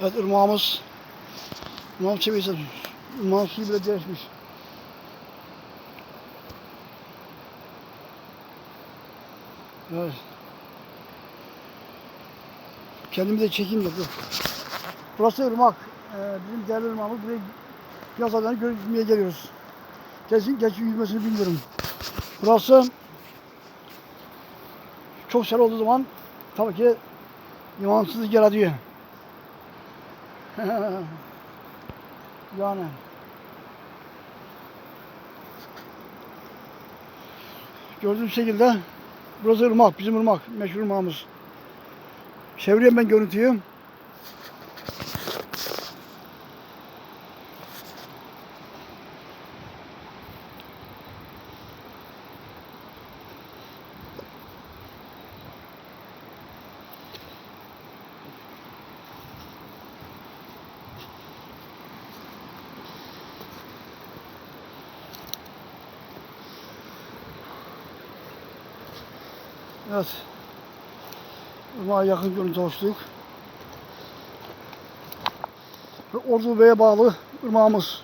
Evet ırmağımız. Irmağım çeviyse. Irmağın suyu bile değişmiş. Evet. Kendimi de çekeyim de dur. Burası ırmak. Ee, bizim değerli ırmağımız. Buraya yaz aylarında görmeye geliyoruz. Gerçi, gerçi yüzmesini bilmiyorum. Burası çok sel olduğu zaman tabii ki imansızlık yaratıyor. yani. Gördüğünüz şekilde burası ırmak, bizim ırmak, meşhur ırmağımız. Çevireyim ben görüntüyü. Evet. Irmağa yakın görüntü hoşluk. Ordu Bey'e bağlı ırmağımız.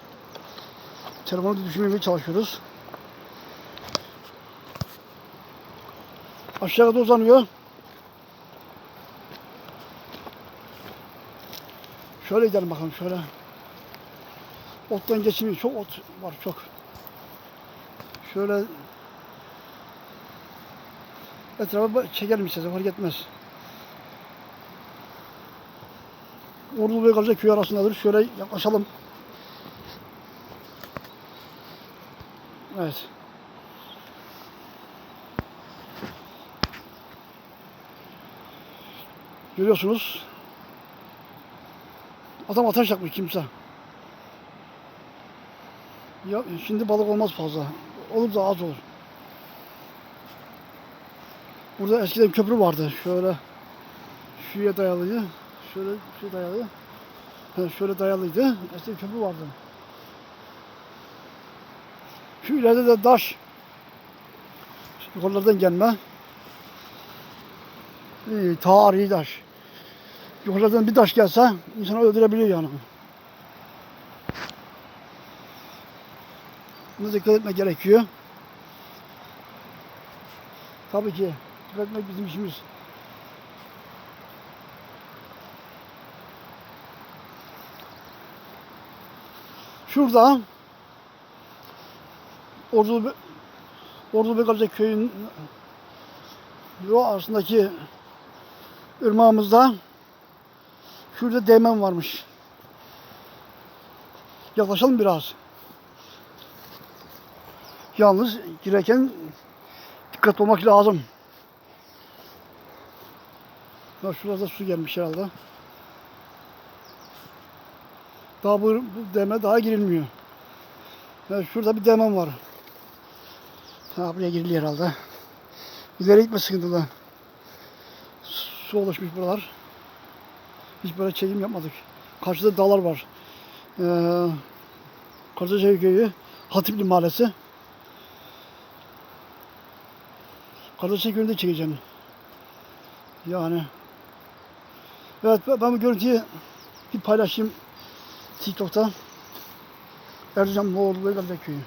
Telefonu düşürmeye çalışıyoruz. Aşağıda uzanıyor. Şöyle gidelim bakalım şöyle. Ottan geçmiyor. Çok ot var çok. Şöyle etrafa çekelim istersen fark etmez. Ordu Bey Gazze köy arasındadır. Şöyle yaklaşalım. Evet. Görüyorsunuz. Adam ateş yakmış kimse. Ya şimdi balık olmaz fazla. Olur da az olur. Burada eskiden köprü vardı. Şöyle şuraya dayalıydı. Şöyle şuraya dayalı. Şöyle dayalıydı. Eskiden köprü vardı. Şu ileride de taş. Yukarılardan gelme. İyi, tarihi taş. Yukarıdan bir taş gelse insanı öldürebiliyor yani. Buna dikkat etmek gerekiyor. Tabii ki. Etmek bizim işimiz. Şurada Ordu Ordu Bekalca köyün yol arasındaki ırmağımızda şurada değmen varmış. Yaklaşalım biraz. Yalnız girerken dikkat olmak lazım. Bak şurada su gelmiş herhalde. Daha bu, bu deme daha girilmiyor. Evet, şurada bir demem var. Ha, buraya giriliyor herhalde. İleri gitme sıkıntılı. Su oluşmuş buralar. Hiç böyle çekim yapmadık. Karşıda dağlar var. Ee, Kardeşev köyü, Hatipli mahallesi. Kardeşev köyünde çekeceğim. Yani. Evet ben bu görüntüyü bir paylaşayım TikTok'ta. Ercan Moğol Beygal'da köyü.